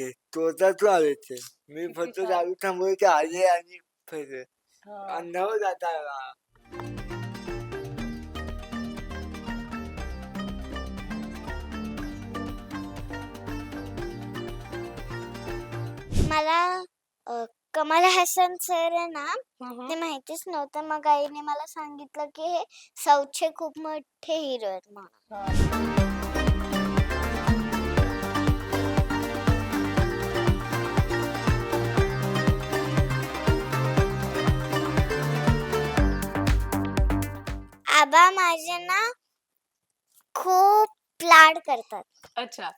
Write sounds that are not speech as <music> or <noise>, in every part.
आवायचे तोताच आवायचे मी किती फक्त छान. दारू थांबवायचे आले आणि फिरले हा. अन्नावर जाता आला मला अ, कमल हसन सर आहे ना. ते माहितीच नव्हतं मग आईने मला सांगितलं की हे सौचे खूप मोठे हिरो आहेत म्हणून हा. आबा माझे ना खूप लाड करतात. अच्छा.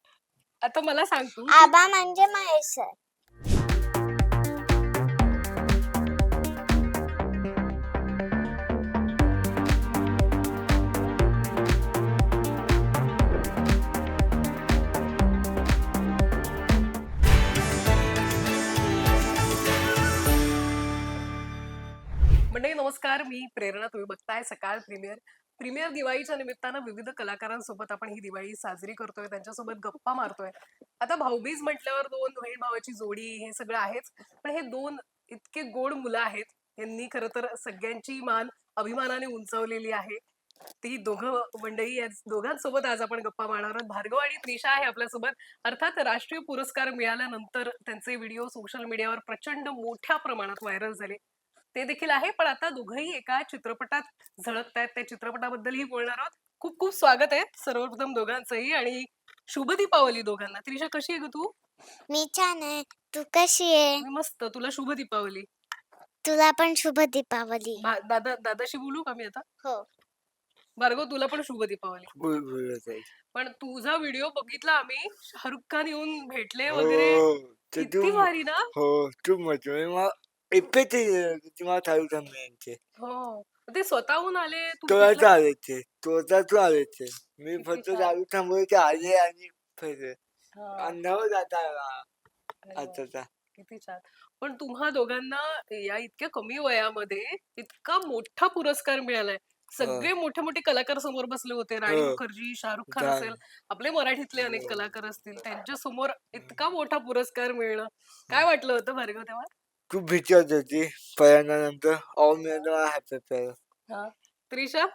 आता मला सांग तू. आबा म्हणजे महेश सर. मंडळी नमस्कार मी प्रेरणा तुम्ही बघताय सकाळ प्रीमियर. प्रीमियर दिवाळीच्या निमित्तानं विविध कलाकारांसोबत आपण ही दिवाळी साजरी करतोय त्यांच्यासोबत गप्पा मारतोय. आता भाऊबीज म्हटल्यावर दोन बहीण भावाची जोडी हे सगळं आहेच पण हे दोन इतके गोड मुलं आहेत यांनी खरं तर सगळ्यांची मान अभिमानाने उंचावलेली आहे. ती दोघं मंडळी या दोघांसोबत आज आपण गप्पा मारणार आहोत. भार्गव आणि त्रिशा आहे आपल्यासोबत. अर्थात राष्ट्रीय पुरस्कार मिळाल्यानंतर त्यांचे व्हिडिओ सोशल मीडियावर प्रचंड मोठ्या प्रमाणात व्हायरल झाले. ते देखील आहे. पण आता दोघंही एका चित्रपटात झळकत आहेत त्या चित्रपटाबद्दलही बोलणार आहोत. खूप खूप स्वागत आहे सर्वप्रथम दोघांचंही आणि शुभ दीपावली दोघांना. त्रिशा कशी आहे ग तू? मी छान आहे. तू कशी आहे? मी मस्त. तुला शुभ दीपावली तुला पण शुभ दीपावली भा- दादा दादाशी बोलू का मी आता? हो. भार्गव तुला पण शुभ दीपावली बोल बोलत आहे पण तुझा व्हिडिओ बघितला आम्ही. शाहरुख खान येऊन भेटले वगैरे. हो ते किती तू भारी ना? हो तू मत इफेक्ट तुम्हाला चालू थांबवायचे हो. ते स्वतःहून आले तू तोताच कुठला- आवायचे तोताच आवायचे मी किती फक्त छान. दारू थांबवायचे आले आणि फिरले हा, अन्नावर जाता आला. अरे वा. आताचा. किती छान. पण तुम्हा दोघांना या इतक्या कमी वयामध्ये इतका मोठा पुरस्कार मिळालाय. सगळे मोठे मोठे कलाकार समोर बसले होते. राणी हो. मुखर्जी शाहरुख खान छान. असेल आपले मराठीतले अनेक हो. कलाकार असतील त्यांच्यासमोर इतका मोठा पुरस्कार मिळणं. काय वाटलं होतं भार्गव तेव्हा? खूप भीती वाटत होती. पहिल्यांदा ऑल मिळालं मला हॅपी पेर हा. त्रिशा?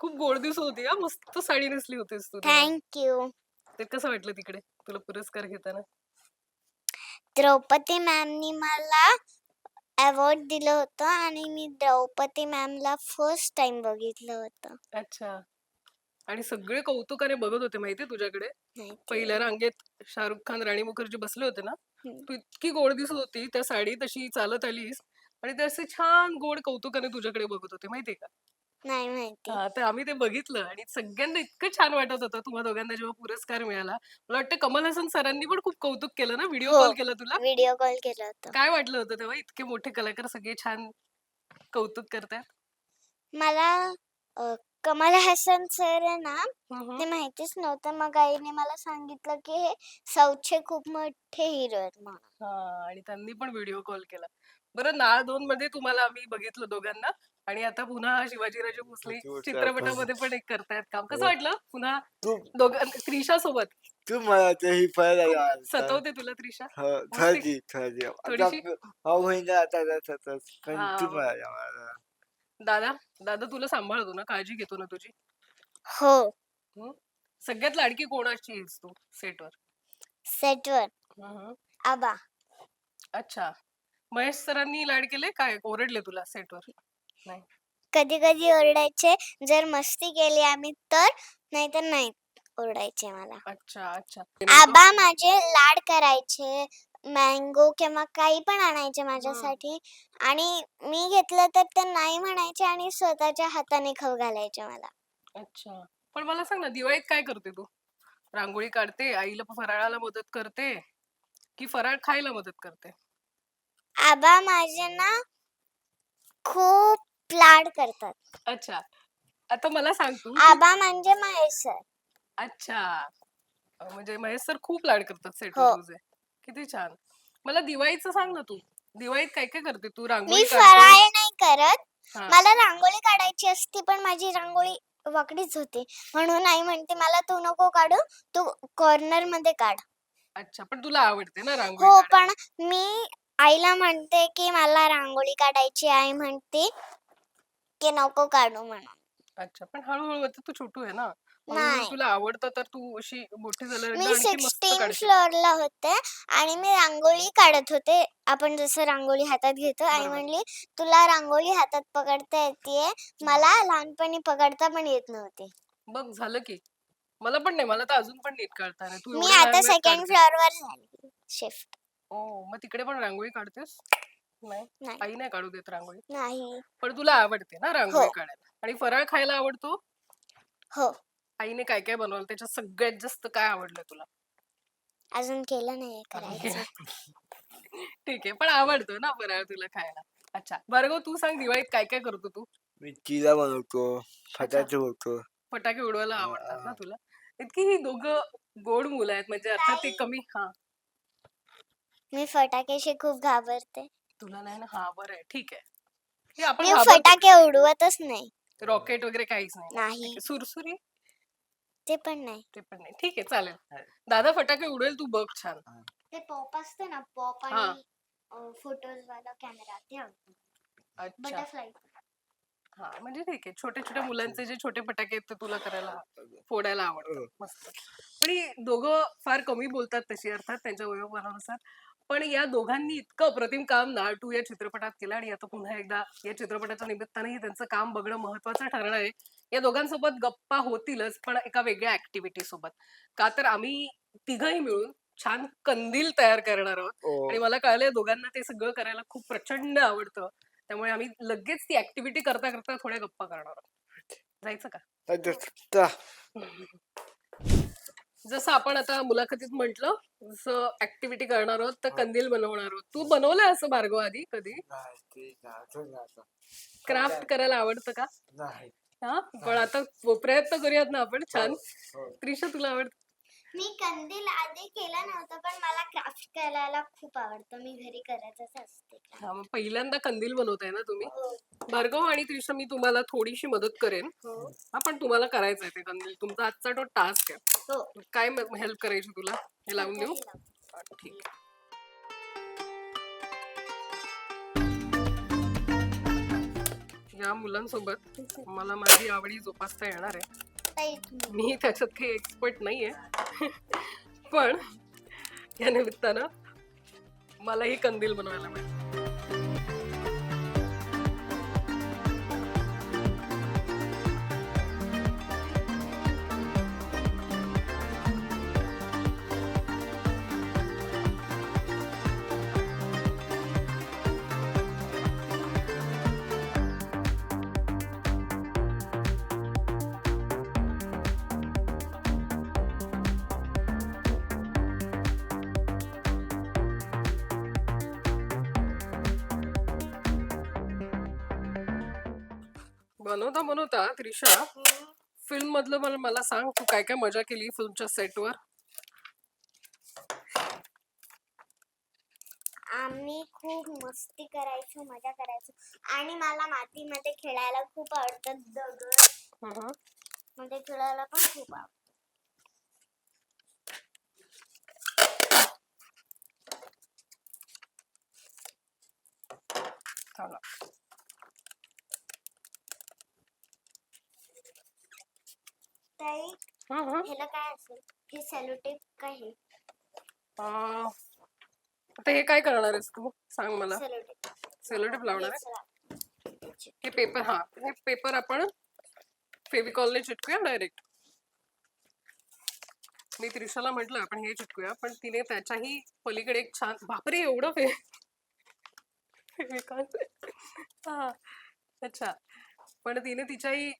खूप गोड दिवस होती हा. मस्त साडी नेसली होतीस तू. थँक्यू ते कसं वाटलं तिकडे? तुला पुरस्कार घेताना? द्रौपदी मॅमनी मला अवॉर्ड दिलं होतं आणि मी द्रौपदी मॅमला फर्स्ट टाइम बघितलं होतं. अच्छा. आणि सगळे कौतुकाने बघत होते माहितीये तुझ्याकडे? पहिल्या रांगेत शाहरुख खान राणी मुखर्जी बसले होते ना? हम्म. तू इतकी गोड दिसत होती त्या साडी तशी चालत आलीस आणि ते असे छान गोड कौतुकाने तुझ्याकडे बघत होते माहितीये का? नाही माहिती. हा, तर आम्ही ते बघितलं आणि सगळ्यांना इतकं छान वाटत होतं तुम्हा दोघांना जेव्हा पुरस्कार मिळाला. मला वाटतं कमल हसन सरांनी पण खूप कौतुक केलं ना? व्हिडिओ हो. कॉल केला तुला? व्हिडिओ कॉल केलं होतं. काय वाटलं होतं तेव्हा? इतके मोठे कलाकार सगळे छान कौतुक करतात? मला अ, कमल हसन सर आहे ना ते माहितीच नव्हतं. मग आईने मला सांगितलं की हे सौचे खूप मोठे हिरो आहेत म्हणून. हा आणि त्यांनी पण व्हिडिओ कॉल केला. बरं नाळ दोन मध्ये तुम्हाला आम्ही बघितलं दोघांना. आणि आता पुन्हा शिवाजीराजे भोसले चित्रपटामध्ये पण. एक करतायत काम. कसं हो. वाटलं पुन्हा तू दोघां त्रिशा सोबत? तू मला ते ही सतवते तुला त्रिशा? हो मस्ती. आता थोडीशी? हो होईन आता पण हा. तू मला मला. दादा दादा तुला सांभाळतो ना काळजी घेतो ना तुझी? हो. सगळ्यात लाडकी कोणाची आहेस तू सेटवर? सेटवर. आबा. अच्छा. महेश सरांनी लाड केले काय? ओरडले तुला सेटवर? नाही. कधी कधी ओरडायचे. जर मस्ती केली आम्ही तर नाहीतर नाही ओरडायचे मला. अच्छा अच्छा. आबा माझे लाड करायचे. मँगो किंवा काही पण आणायचे माझ्यासाठी. आणि मी घेतलं तर ते नाही म्हणायचे आणि स्वतःच्या हाताने खाऊ घालायचे मला. अच्छा. पण मला सांग ना दिवाळीत काय करते तू? रांगोळी काढते आईला फराळाला मदत करते की फराळ खायला मदत करते? आबा माझे ना खूप लाड करतात. अच्छा. आता मला सांग तू आबा म्हणजे महेश सर. अच्छा. अं, म्हणजे महेश सर खूप लाड करतात सेट हो. तुझे किती छान. मला दिवाळीचं सांग ना तू. दिवाळीत काय काय करते तू? मी रांगोळी फराळ नाही करत. हा. मला रांगोळी काढायची असती पण माझी रांगोळी वाकडीच होती. म्हणून आई म्हणते मला तू नको काढू तू कॉर्नरमध्ये काढ. अच्छा पण तुला आवडते ना रांगोळी हो काढायला? पण मी आईला म्हणते की मला रांगोळी काढायची आई म्हणते की नको काढू म्हणून. अच्छा पण हळूहळू आता तू छोटू आहे ना. नाही. तुला आवडतं तर तू अशी मोठी झाल्यावर मी एकदा आणखी मस्त सिक्स्टीन काढशील. फ्लोअरला होते आणि मी रांगोळी काढत होते. आपण जसं रांगोळी हातात घेतो आई बरोबर. म्हणली तुला रांगोळी हातात पकडता येते मला लहानपणी पकडता पण येत नव्हती. बघ झालं की. मला पण नाही मला तर अजून पण नीट काढता नाही तू मी एवढ्या आता सेकंड काढते. फ्लोअरवर झाली शिफ्ट ओ मग तिकडे पण रांगोळी काढतेस? नाही. नाही. आई नाही काढू देत रांगोळी. नाही. पण तुला आवडते ना रांगोळी हो. काढायला. आणि फराळ खायला आवडतो? हो. आईने काय काय बनवलं? त्याच्यात सगळ्यात जास्त काय आवडलं तुला? अजून केलं नाही करायचं. ठीक आहे पण आवडतो ना फराळ तुला खायला. अच्छा भार्गव तू सांग दिवाळीत काय काय करतो तू? मी चिरा बनवतो फटाके होतो फटाके उडवायला आवडतात ना. तुला? इतकी ही दोघं गोड मुलं आहेत म्हणजे अर्थात ते. कमी हा. मी फटाक्याशी खूप घाबरते. तुला नाही ना? हा बरं आहे ठीक आहे. हे आपण मी घाबरतो. फटाके उडवतच नाही. रॉकेट वगैरे काहीच नाही? नाही. सुरसुरी? ते पण नाही. ते पण नाही. ठीक आहे चालेल हा. दादा फटाके उडवेल तू बघ छान. ते पॉप असतं ना पॉप हा. आणि फोटोज वाला कॅमेरा ते अच्छा. बटरफ्लाय. हा म्हणजे ठीक आहे. छोट्या छोट्या मुलांचे जे छोटे फटाके आहेत ते तुला करायला फोडायला आवडतात. मस्त. पण ही दोघं फार कमी बोलतात तशी अर्थात त्यांच्या वयोमानानुसार. पण या दोघांनी इतकं अप्रतिम काम नाळ टू या चित्रपटात केलं आणि आता पुन्हा एकदा या चित्रपटाच्या निमित्तानेही त्यांचं काम बघणं महत्वाचं ठरणार आहे. या दोघांसोबत गप्पा होतीलच पण एका वेगळ्या ऍक्टिव्हिटी सोबत. का तर आम्ही तिघही मिळून छान कंदील तयार करणार आहोत ओ, आणि मला कळलंय दोघांना ते सगळं करायला खूप प्रचंड आवडतं. त्यामुळे आम्ही लगेच ती ऍक्टिव्हिटी करता करता थोड्या गप्पा करणार आहोत. जायचं का. जसं आपण आता मुलाखतीत म्हंटल जसं ऍक्टिव्हिटी करणार आहोत तर कंदील बनवणार आहोत. तू बनवलंय असं भार्गव आधी कधी. क्राफ्ट करायला आवडतं का? नाही. हा? पण आता प्रयत्न करूयात ना आपण. छान. हो. त्रिशा तुला आवडत मी कंदील आधी केला नव्हता पण मला क्राफ्ट करायला खूप आवडतं. मी घरी करतच असते हा मग पहिल्यांदा कंदील बनवताय ना तुम्ही? हो. भार्गव आणि त्रिशा मी तुम्हाला थोडीशी मदत करेन. हो. हा पण तुम्हाला करायचं आहे ते कंदील. तुमचा आजचा तो टास्क आहे. हो. काय हेल्प करायची तुला हे लावून देऊ. हा, ठीक आहे. या मुलांसोबत मला माझी आवडी जोपासता येणार आहे मी त्याच्यात काही एक्सपर्ट नाहीये <laughs> पण या निमित्तानं मलाही कंदील बनवायला मिळेल बनवता बनवता त्रिशा फिल्म मधलं मला मला सांग तू काय काय मजा केली फिल्मच्या सेटवर? आम्ही खूप मस्ती करायचो मजा करायचो. आणि मला मातीमध्ये खेळायला खूप आवडतं दगड. मध्ये खेळायला पण खूप आवडतं. चला. ताई हं, हं. ह्याला काय असेल? हे सेलोटेप काय हे अं, आता हे काय करणार आहेस तू? सांग मला. सेलोटेप. सेलोटेप लावणार आहे? आहे हे पेपर हा हे पेपर आपण फेविकॉलने चिटकूया डायरेक्ट. मी त्रिशाला म्हटलं आपण हे चिटकूया पण तिने त्याच्याही पलीकडे एक छान बापरे एवढं फे फेविकॉल. हा अच्छा. पण तिने तिच्याही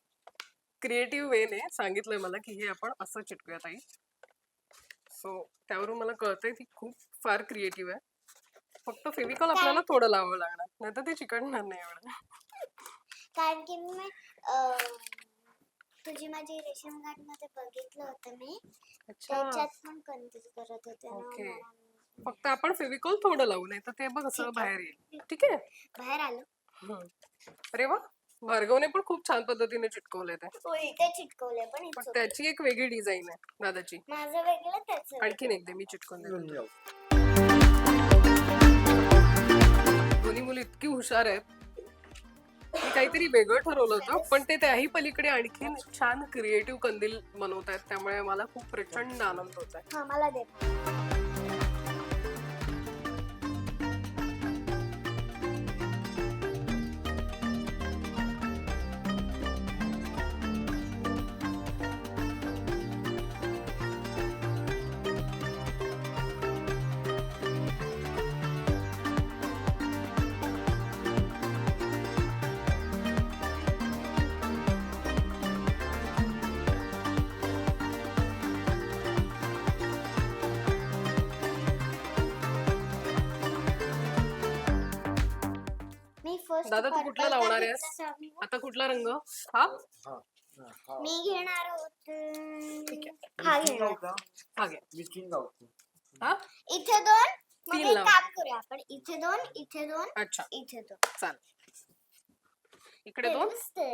क्रिएटिव्ह वेने सांगितलंय मला की हे आपण असं चिटकूया ताई. सो त्यावरून मला कळतंय ती खूप फार क्रिएटिव्ह आहे. फक्त फेविकॉल आपल्याला थोडं लावावं लागणार नाही तर ते चिकटणार नाही एवढं. कारण की मी तुझी माझी रेशन कार्डमध्ये बघितलं होतं मी. अच्छा. त्याच्यात पण करत होते ना ओके. मला. फक्त आपण फेविकॉल थोडं लावू नाही तर ते बघ असं. बाहेर येईल. ठीक आहे? बाहेर आलो. हम्म. अरे वा. भार्गवने पण खूप छान पद्धतीने चिटकवले ते हो इथे चिटकवले पण पण it's okay. त्याची एक वेगळी डिझाईन आहे दादाची. माझं वेगळं त्याचं आणखीन एक दे मी चिटकून देते घेऊन जाऊ. दोन्ही मुली इतकी हुशार आहेत. मी काहीतरी वेगळं ठरवलं होतं पण ते त्याही पलीकडे आणखीन छान क्रिएटिव्ह कंदील बनवत आहेत त्यामुळे मला खूप प्रचंड आनंद होत आहे हा मला दे. दादा, तू कुठला लावणार आहेस? आता कुठला रंग? हा. मी घेणार होते. ठीक हा मी घेणार. लावू का? हा घे. मी तीन लावतो. हा? इथे दोन मग तीन एक लाव. काम करूया आपण. इथे दोन इथे दोन अच्छा. इथे दोन. चाल इकडे दोन? दिसते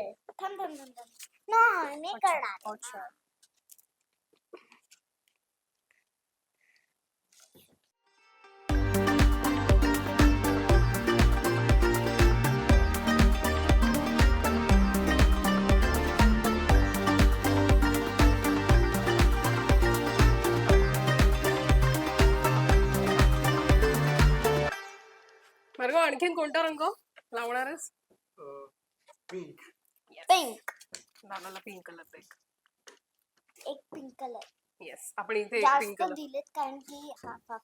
थांब थांब थांब थांब. नाही मी करणार. अच्छा. आणखीन कोणता रंग लावणार आहेस पिंक पिंक दादाला पिंक कलर एक एक पिंक कलर येस आपण इथे एक पिंक जास्त कलर दिलेत कारण की हा हा.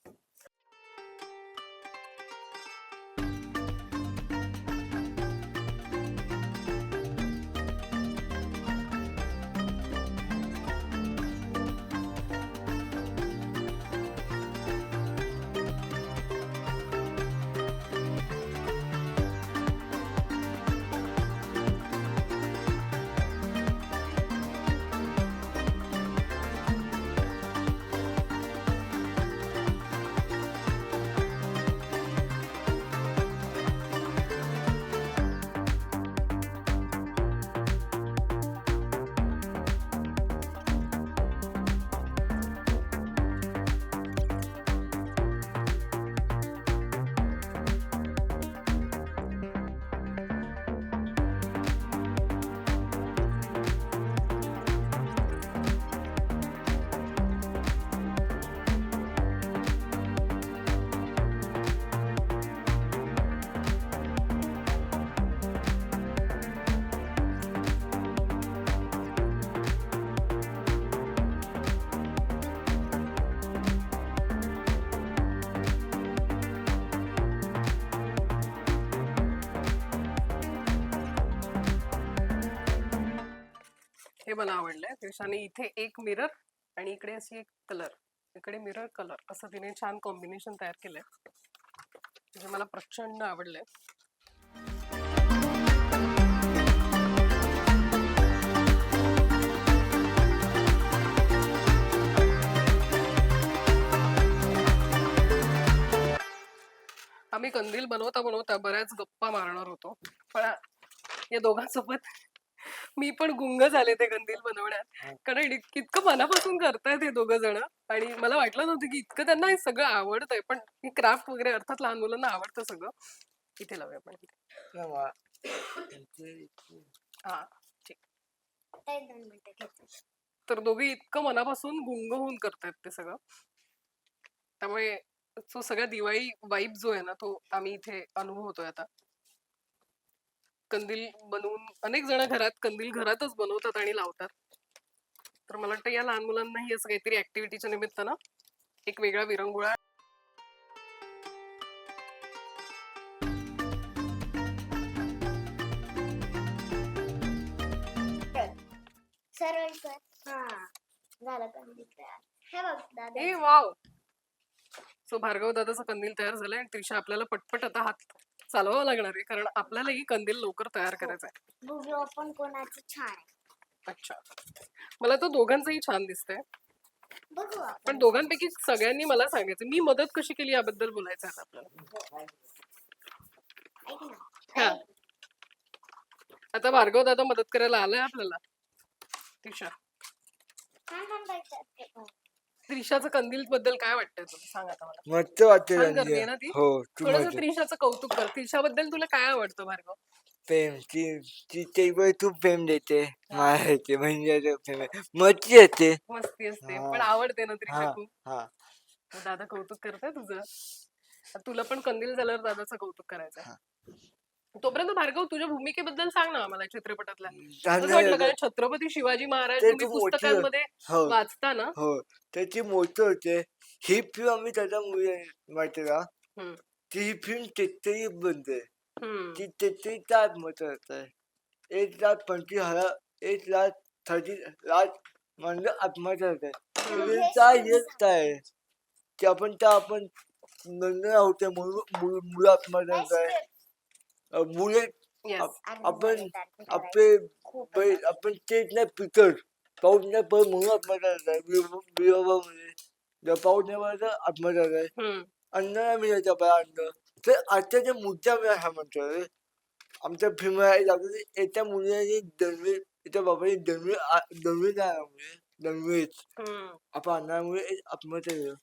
मला आवडलंय. त्रिशाने इथे एक मिरर आणि इकडे अशी एक कलर इकडे मिरर कलर असं तिने छान कॉम्बिनेशन तयार केलंय. जे मला प्रचंड आवडलंय. आम्ही कंदील बनवता बनवता बऱ्याच गप्पा मारणार होतो. पण या दोघांसोबत मी पण गुंग झाले ते कंदील बनवण्यात. कारण इत- इतकं मनापासून करतायत हे दोघं जण. आणि मला वाटलं नव्हतं की इतकं त्यांना हे सगळं आवडतंय पण ही क्राफ्ट वगैरे अर्थात लहान मुलांना आवडतं सगळं. इथे लावूया आपण इथे. हा आता एक दोन मिनिटं घेते. तर दोघे इतकं मनापासून गुंग होऊन करतायत ते सगळं. त्यामुळे तो सगळ्या दिवाळी वाईब जो आहे ना तो आम्ही इथे अनुभवतोय आता. कंदील बनवून अनेक जण घरात कंदील घरातच बनवतात आणि लावतात. तर मला वाटतं या लहान मुलांनाही असं काहीतरी ऍक्टिव्हिटीच्या निमित्तानं एक वेगळा विरंगुळा सरळ कर हा. झालं कंदील तयार. हे बघ दादा. ए वाव. सो भार्गव दादाचा कंदील तयार झालाय आणि त्रिशा आपल्याला पटपट आता हात चालवावा लागणार आहे कारण आपल्यालाही कंदील लवकर तयार करायचा आहे कोणाचं छान आहे. अच्छा. मला तो दोघांचंही छान दिसतंय. बघू आपण. पण दोघांपैकी सगळ्यांनी मला सांगायचं मी मदत कशी केली याबद्दल बोलायचं आहे आपल्याला. ऐक ना. हा. आता भार्गव दादा मदत करायला आलाय आपल्याला. त्रिशाचं कंदील बद्दल काय वाटतंय तुला? सांग आता मला. मस्त वाटते छान. करतेय ना ती? हो तू थोडस मस्त त्रिशाचं कौतुक कर. त्रिशाबद्दल तुला काय आवडतं भार्गव? प्रेम. ती ती ते पण तू प्रेम देते. मला येते म्हणजे प्रेम आहे. मस्ती येते. मस्ती असते. हा. पण आवडते ना त्रिशा हा खूप? हा. दादा कौतुक करताय तुझं? आता तुला पण कंदील झाल्यावर दादाचं कौतुक करायचंय. तोपर्यंत भार्गव तुझ्या भूमिकेबद्दल सांग ना चित्रपटातल्या. वाटलं होतं. कारण छत्रपती शिवाजी महाराज ते तुम्ही खूप मोठी पुस्तकांमध्ये हो वाचता ना हो. त्याची मोठं होते. ही फिल्म आम्ही त्याच्या मुली माहिती का? हम्म. ती ही फिल्म तेहतीस बनते हम्म. ती तेहतीस तास मत आहे एक लाख पंचवीस हजार एक लाख थर्टी लाख म्हणजे आत्महत्या होते. येत आहे? की आपण त्या आपण नंतर होते म्हणून मुलं मुलं आत्महत्या होत आप- आपण आपले आपण तेच नाही पिकत. पाऊस नाही पडत म्हणून आत्महत्या होत आहे. विरोबामध्ये जर पाऊस नाही पडत तर आत्महत्या होत आहे. अन्न नाही मिळायचं आपल्याला अन्न. तर आजच्या ज्या मुद्दा मी हा म्हणतोय आमच्या फिल्म एका मुलीने दनवी एका बाबाने दनवी दनवी नाही दनवीच. आपण अन्नामुळे आत्महत्या केलं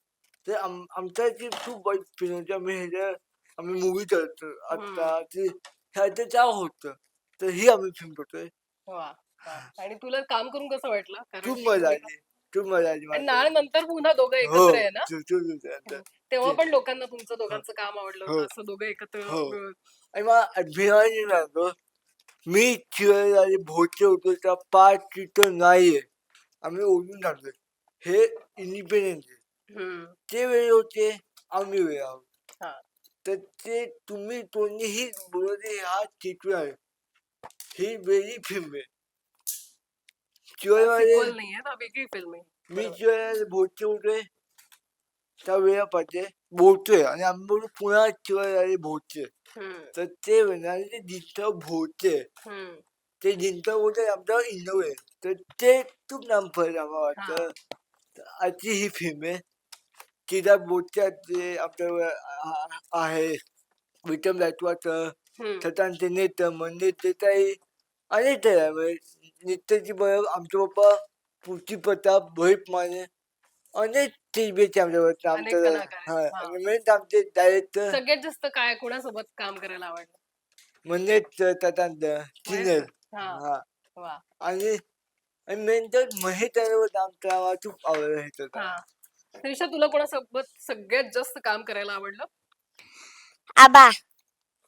तर आम आमच्या जी खूप वाईट होती आम्ही ह्याच्या आम्ही मूवी करतो आता ती ह्याचं त्या होतं तर ही आम्ही फिल्म करतोय वा वा. आणि तुला काम करून कसं वाटलं? खूप मजा आली. खूप मजा आली आणि मला. नाळ नंतर पुन्हा दोघं हो एकत्र आहे ना? तू- तू- तू- तू- तू- तेव्हा पण लोकांना तुमचं दोघांचं काम आवडलं हो. होतं. असं दोघं एकत्र हो. आणि मला अभिमान लागतो मी चिरायला भोचे होतो त्या पाच तिथं नाहीये. आम्ही ओढून टाकतोय हे इंडिपेंडेंट हम्म. ते वेळ होते आम्ही वेळ आहोत. तर ते तुम्ही कोणीही बोलते हा चित्र आहे. ही वेगळी फिल्म आहे. चिरायला Sequel नाहीये ना वेगळी फिल्म आहे. मी भोचे होतोय त्या वेळा आणि आम्ही पुन्हा हम्म. तर ते जिंकतं भोचे हम्म. ते आहे तर ते खूप नाम पडलं आम्हाला वाटतं. आजची ही फिल्म आहे. तिला बोटच्या ते आपल्या आहे. विक्रम राजवाचं हम्म. छतांचे नेतं मंदिर देताई अनेक आहे म्हणजे नित्याची बरोबर आमचे पप्पा पुची प्रताप भैप माने अनेक टीव्हीचे आमच्यावर. अनेक आमच्या कलाकार आहेत. हा. आणि मेन आमचे डायरेक्टर सगळ्यात जास्त काय कोणासोबत काम करायला आवडलं? मंदिर ततांत चिनर हा. हा. वा. आणि आणि मेन तर महेश त्याच्यावर खूप आवडत होतं हा. त्रिशा तुला कोणासोबत सगळ्यात जास्त काम करायला आवडलं? आबा.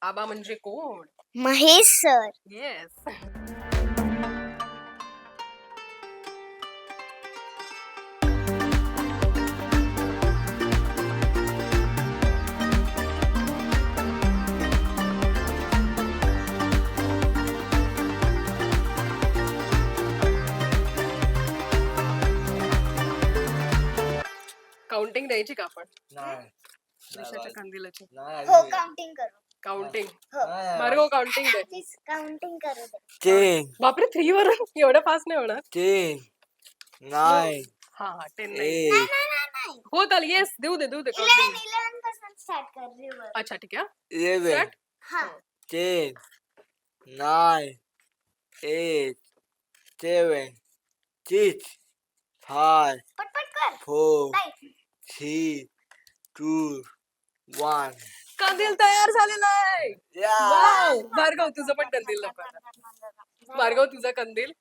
आबा म्हणजे कोण? महेश सर. येस काउंटिंग द्यायची का आपण नाही कंदिलाची नाही हो काउंटिंग करू। काउंटिंग हो. मार्गो काउंटिंग दे। प्लीज़ काउंटिंग करू दे। टेन बापरे थ्री वर एवढं फास्ट नाही होणार। टेन नाईन हा हा टेन नाही एट नाही नाही नाही हो चालेल येस देऊ दे देऊ दे काउंटिंग इलेवन इलेवन पासून स्टार्ट कर रिव्हर अच्छा ठीक आहे इलेवन Start. हा। Ten nine eight seven six five पटपट कर। फोर नाही थ्री टू वन कंदील तयार झालेला आहे. वाव! भार्गव तुझं पण कंदील लवकर भार्गव तुझा कंदील.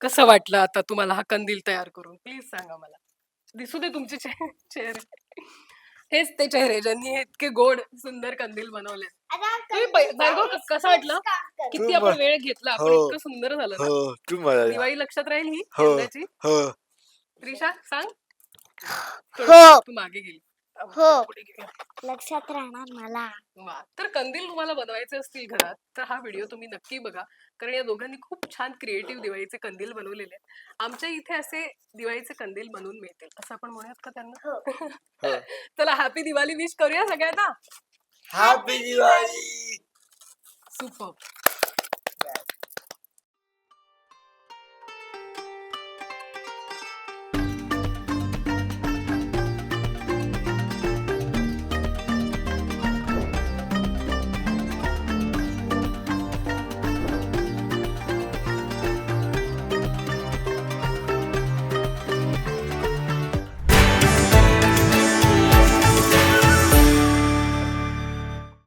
कसं वाटलं आता तुम्हाला हा कंदील तयार करून? प्लीज सांगा मला. दिसू दे तुमचे चेहरे. हेच ते चेहरे ज्यांनी हे इतके गोड सुंदर कंदील बनवले. तुम्ही पै- भार्गव क- कसं वाटलं. किती आपण वेळ घेतला. आपण हो. इतकं सुंदर झालं ना? हो. तू मला दिवाळी लक्षात राहील ही हो. यंदाची? हो. त्रिशा सांग. हो. तू मागे गेली. हो. पुढे गेली. लक्षात राहणार मला. वा तर कंदील तुम्हाला बनवायचे असतील घरात तर हा व्हिडिओ तुम्ही नक्की बघा. कारण या दोघांनी खूप छान क्रिएटिव्ह दिवाळीचे कंदील बनवलेले आहेत. आमच्या इथे असे दिवाळीचे कंदील बनवून मिळतील. असं आपण म्हणूयात का त्यांना? हो. <laughs> चला हॅपी दिवाळी विश करूया सगळ्यांना. हॅपी दिवाळी! सुपर